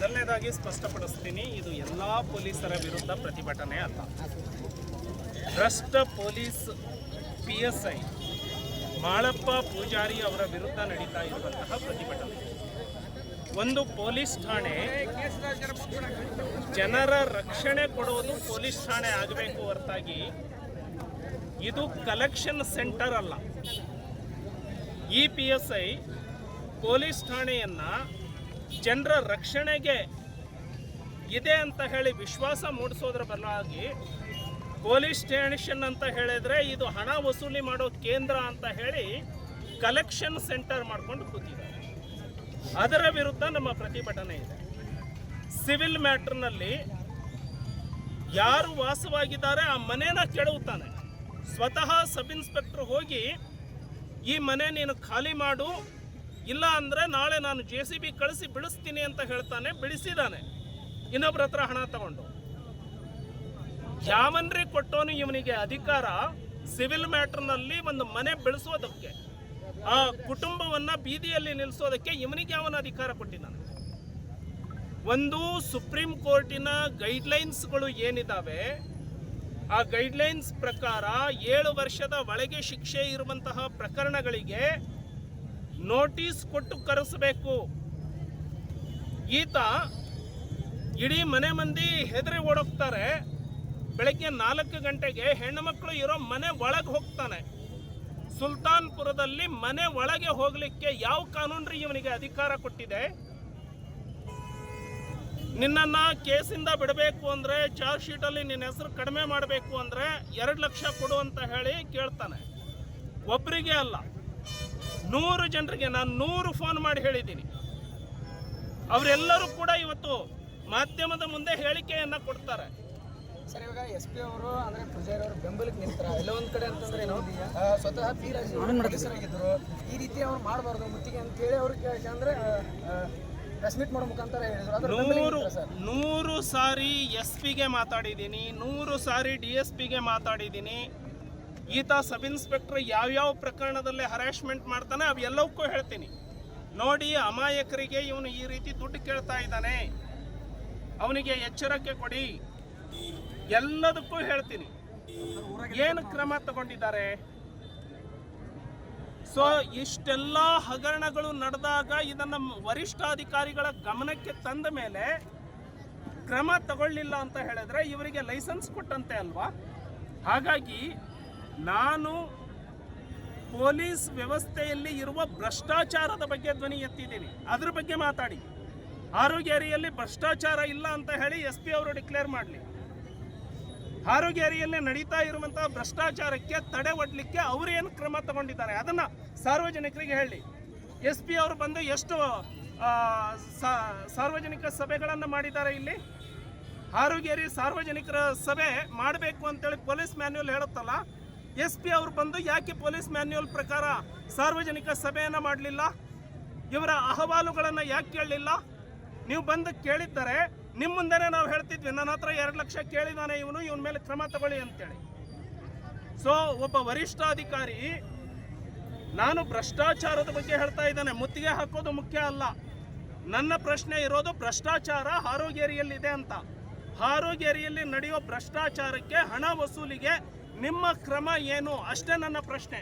ಮೊದಲನೇದಾಗಿ ಸ್ಪಷ್ಟಪಡಿಸ್ತೀನಿ, ಇದು ಎಲ್ಲ ಪೊಲೀಸರ ವಿರುದ್ಧ ಪ್ರತಿಭಟನೆ ಅಲ್ಲ. ಭ್ರಷ್ಟ police P S I, Malappa Pujari ಅವರ ವಿರುದ್ಧ ನಡೀತಾ ಇರುವಂತಹ ಪ್ರತಿಭಟನೆ. ಒಂದು ಪೊಲೀಸ್ ಠಾಣೆ ಜನರ ರಕ್ಷಣೆ ಕೊಡುವುದು ಪೊಲೀಸ್ ಠಾಣೆ ಆಗಬೇಕು ಹೊರತಾಗಿ ಇದು ಕಲೆಕ್ಷನ್ ಸೆಂಟರ್ ಅಲ್ಲ. ಈ ಪಿ ಎಸ್ ಐ ಪೊಲೀಸ್ ಠಾಣೆಯನ್ನ ಜನರ ರಕ್ಷಣೆಗೆ ಇದೆ ಅಂತ ಹೇಳಿ ವಿಶ್ವಾಸ ಮೂಡಿಸೋದ್ರ ಬದಲಾಗಿ ಪೊಲೀಸ್ ಸ್ಟೇಷನ್ ಅಂತ ಹೇಳಿದ್ರೆ ಇದು ಹಣ ವಸೂಲಿ ಮಾಡೋ ಕೇಂದ್ರ ಅಂತ ಹೇಳಿ ಕಲೆಕ್ಷನ್ ಸೆಂಟರ್ ಮಾಡ್ಕೊಂಡು ಕೂತಿದ್ದಾರೆ. ಅದರ ವಿರುದ್ಧ ನಮ್ಮ ಪ್ರತಿಭಟನೆ ಇದೆ. ಸಿವಿಲ್ ಮ್ಯಾಟರ್ನಲ್ಲಿ ಯಾರು ವಾಸವಾಗಿದ್ದಾರೆ ಆ ಮನೇನ ಕೆಡವುತ್ತಾನೆ. ಸ್ವತಃ ಸಬ್ ಇನ್ಸ್ಪೆಕ್ಟರ್ ಹೋಗಿ ಈ ಮನೆ ನೀನು ಖಾಲಿ ಮಾಡು ಇಲ್ಲ ಅಂದ್ರೆ ನಾಳೆ ನಾನು ಜೆ ಸಿ ಬಿ ಕಳಿಸಿ ಬಿಡಿಸ್ತೀನಿ ಅಂತ ಹೇಳ್ತಾನೆ, ಬಿಡಿಸಿದಾನೆ. ಇನ್ನೊಬ್ರ ಹತ್ರ ಹಣ ತಗೊಂಡು. ಯಾವನ್ರಿ ಕೊಟ್ಟೋನು ಇವನಿಗೆ ಅಧಿಕಾರ, ಸಿವಿಲ್ ಮ್ಯಾಟರ್ನಲ್ಲಿ ಒಂದು ಮನೆ ಬೆಳೆಸೋದಕ್ಕೆ, ಆ ಕುಟುಂಬವನ್ನ ಬೀದಿಯಲ್ಲಿ ನಿಲ್ಲಿಸೋದಕ್ಕೆ ಇವನಿಗೆ ಅವನ ಅಧಿಕಾರ ಕೊಟ್ಟಿದ್ದಾನೆ. ಒಂದು ಸುಪ್ರೀಂ ಕೋರ್ಟಿನ ಗೈಡ್ಲೈನ್ಸ್ಗಳು ಏನಿದಾವೆ, ಆ ಗೈಡ್ಲೈನ್ಸ್ ಪ್ರಕಾರ ಏಳು ವರ್ಷದ ಒಳಗೆ ಶಿಕ್ಷೆ ಇರುವಂತಹ ಪ್ರಕರಣಗಳಿಗೆ ನೋಟಿಸ್ ಕೊಟ್ಟು ಕರೆಸಬೇಕು. ಈತ ಇಡೀ ಮನೆ ಮಂದಿ ಹೆದರಿ ಓಡೋಗ್ತಾರೆ. ಬೆಳಗ್ಗೆ ನಾಲ್ಕು ಗಂಟೆಗೆ ಹೆಣ್ಣು ಮಕ್ಕಳು ಇರೋ ಮನೆ ಒಳಗೆ ಹೋಗ್ತಾನೆ. ಸುಲ್ತಾನ್ಪುರದಲ್ಲಿ ಮನೆ ಒಳಗೆ ಹೋಗಲಿಕ್ಕೆ ಯಾವ ಕಾನೂನು ಇವನಿಗೆ ಅಧಿಕಾರ ಕೊಟ್ಟಿದೆ? ನಿನ್ನನ್ನ ಕೇಸಿಂದ ಬಿಡಬೇಕು ಅಂದ್ರೆ, ಚಾರ್ಜ್ ಶೀಟಲ್ಲಿ ನಿನ್ನ ಹೆಸರು ಕಡಿಮೆ ಮಾಡಬೇಕು ಅಂದ್ರೆ ಎರಡು ಲಕ್ಷ ಕೊಡು ಅಂತ ಹೇಳಿ ಕೇಳ್ತಾನೆ. ಒಬ್ಬರಿಗೆ ಅಲ್ಲ ನೂರು ಜನರಿಗೆ ನಾನು ನೂರು ಫೋನ್ ಮಾಡಿ ಹೇಳಿದ್ದೀನಿ. ಅವರೆಲ್ಲರೂ ಕೂಡ ಇವತ್ತು ಮಾಧ್ಯಮದ ಮುಂದೆ ಹೇಳಿಕೆಯನ್ನ ಕೊಡ್ತಾರೆ. ಸರ್ ಇವಾಗ ಎಸ್ ಪಿ ಅವರು ಅಂದ್ರೆ ಪೂಜಾರಿ ಅವರು ಬೆಂಬಲಕ್ಕೆ ನಿಂತಾರೆ? ಎಲ್ಲ ಒಂದ್ ಕಡೆ ಅಂತಂದ್ರೆ ಏನು ಸ್ವತಃ ಪಿ ರಾಜಿದ್ರು ಈ ರೀತಿ ಅವ್ರು ಮಾಡಬಾರ್ದು ಮುತ್ತಿಗೆ ಅಂತ ಹೇಳಿ ಅವ್ರಿಗೆ ಅಂದ್ರೆ ಪ್ರೆಸ್ ಮೀಟ್ ಮಾಡೋ ಮುಖಾಂತರ ಹೇಳಿದ್ರು. ನೂರು ನೂರು ಸಾರಿ ಎಸ್ ಪಿಗೆ ಮಾತಾಡಿದ್ದೀನಿ ನೂರು ಸಾರಿ ಡಿ ಎಸ್ ಪಿಗೆ ಮಾತಾಡಿದ್ದೀನಿ. ಈತ ಸಬ್ ಇನ್ಸ್ಪೆಕ್ಟರ್ ಯಾವ್ಯಾವ ಪ್ರಕರಣದಲ್ಲಿ ಹರಾಸ್ಮೆಂಟ್ ಮಾಡ್ತಾನೆ ಅವೆಲ್ಲವಕ್ಕೂ ಹೇಳ್ತೀನಿ. ನೋಡಿ ಅಮಾಯಕರಿಗೆ ಇವನು ಈ ರೀತಿ ದುಡ್ಡು ಕೇಳ್ತಾ ಇದ್ದಾನೆ. ಅವನಿಗೆ ಎಚ್ಚರಿಕೆ ಕೊಡಿ. ಎಲ್ಲದಕ್ಕೂ ಹೇಳ್ತೀನಿ. ಏನು ಕ್ರಮ ತಗೊಂಡಿದ್ದಾರೆ? ಸೊ, ಇಷ್ಟೆಲ್ಲ ಹಗರಣಗಳು ನಡೆದಾಗ ಇದನ್ನ ವರಿಷ್ಠಾಧಿಕಾರಿಗಳ ಗಮನಕ್ಕೆ ತಂದ ಮೇಲೆ ಕ್ರಮ ತಗೊಳ್ಳಿಲ್ಲ ಅಂತ ಹೇಳಿದ್ರೆ ಇವರಿಗೆ ಲೈಸೆನ್ಸ್ ಕೊಟ್ಟಂತೆ ಅಲ್ವಾ? ಹಾಗಾಗಿ ನಾನು ಪೊಲೀಸ್ ವ್ಯವಸ್ಥೆಯಲ್ಲಿ ಇರುವ ಭ್ರಷ್ಟಾಚಾರದ ಬಗ್ಗೆ ಧ್ವನಿ ಎತ್ತಿದ್ದೀನಿ. ಅದ್ರ ಬಗ್ಗೆ ಮಾತಾಡಿ. ಆರೋಗ್ಯ ಏರಿಯಲ್ಲಿ ಭ್ರಷ್ಟಾಚಾರ ಇಲ್ಲ ಅಂತ ಹೇಳಿ ಎಸ್ ಪಿ ಅವರು ಡಿಕ್ಲೇರ್ ಮಾಡಲಿ. ಆರೋಗ್ಯ ಏರಿಯಲ್ಲಿ ನಡೀತಾ ಇರುವಂತಹ ಭ್ರಷ್ಟಾಚಾರಕ್ಕೆ ತಡೆ ಒಡ್ಲಿಕ್ಕೆ ಏನು ಕ್ರಮ ತಗೊಂಡಿದ್ದಾರೆ ಅದನ್ನ ಸಾರ್ವಜನಿಕರಿಗೆ ಹೇಳಿ. ಎಸ್ ಪಿ ಅವರು ಬಂದು ಎಷ್ಟು ಸಾರ್ವಜನಿಕ ಸಭೆಗಳನ್ನು ಮಾಡಿದ್ದಾರೆ ಇಲ್ಲಿ? ಆರೋಗ್ಯರಿ ಸಾರ್ವಜನಿಕರ ಸಭೆ ಮಾಡಬೇಕು ಅಂತೇಳಿ ಪೊಲೀಸ್ ಮ್ಯಾನ್ಯಲ್ ಹೇಳುತ್ತಲ್ಲ ಎಸ್ ಪಿ ಅವರು ಬಂದು ಯಾಕೆ ಪೊಲೀಸ್ ಮ್ಯಾನ್ಯುವಲ್ ಪ್ರಕಾರ ಸಾರ್ವಜನಿಕ ಸಭೆಯನ್ನು ಮಾಡಲಿಲ್ಲ? ಇವರ ಅಹವಾಲುಗಳನ್ನು ಯಾಕೆ ಕೇಳಲಿಲ್ಲ? ನೀವು ಬಂದು ಕೇಳಿದ್ದರೆ ನಿಮ್ಮ ಮುಂದೆನೇ ನಾವು ಹೇಳ್ತಿದ್ವಿ ನನ್ನ ಹತ್ರ ಎರಡು ಲಕ್ಷ ಕೇಳಿದಾನೆ ಇವನು, ಇವನ ಮೇಲೆ ಕ್ರಮ ತಗೊಳ್ಳಿ ಅಂತೇಳಿ. ಸೊ ಒಬ್ಬ ವರಿಷ್ಠ ಅಧಿಕಾರಿ ನಾನು ಭ್ರಷ್ಟಾಚಾರದ ಬಗ್ಗೆ ಹೇಳ್ತಾ ಇದ್ದಾನೆ. ಮುತ್ತಿಗೆ ಹಾಕೋದು ಮುಖ್ಯ ಅಲ್ಲ. ನನ್ನ ಪ್ರಶ್ನೆ ಇರೋದು ಭ್ರಷ್ಟಾಚಾರ ಹಾರೋಗೇರಿಯಲ್ಲಿದೆ ಅಂತ. ಆರೋಗ್ಯರಿಯಲ್ಲಿ ನಡೆಯೋ ಭ್ರಷ್ಟಾಚಾರಕ್ಕೆ ಹಣ ವಸೂಲಿಗೆ ನಿಮ್ಮ ಕ್ರಮ ಏನು? ಅಷ್ಟೇ ನನ್ನ ಪ್ರಶ್ನೆ.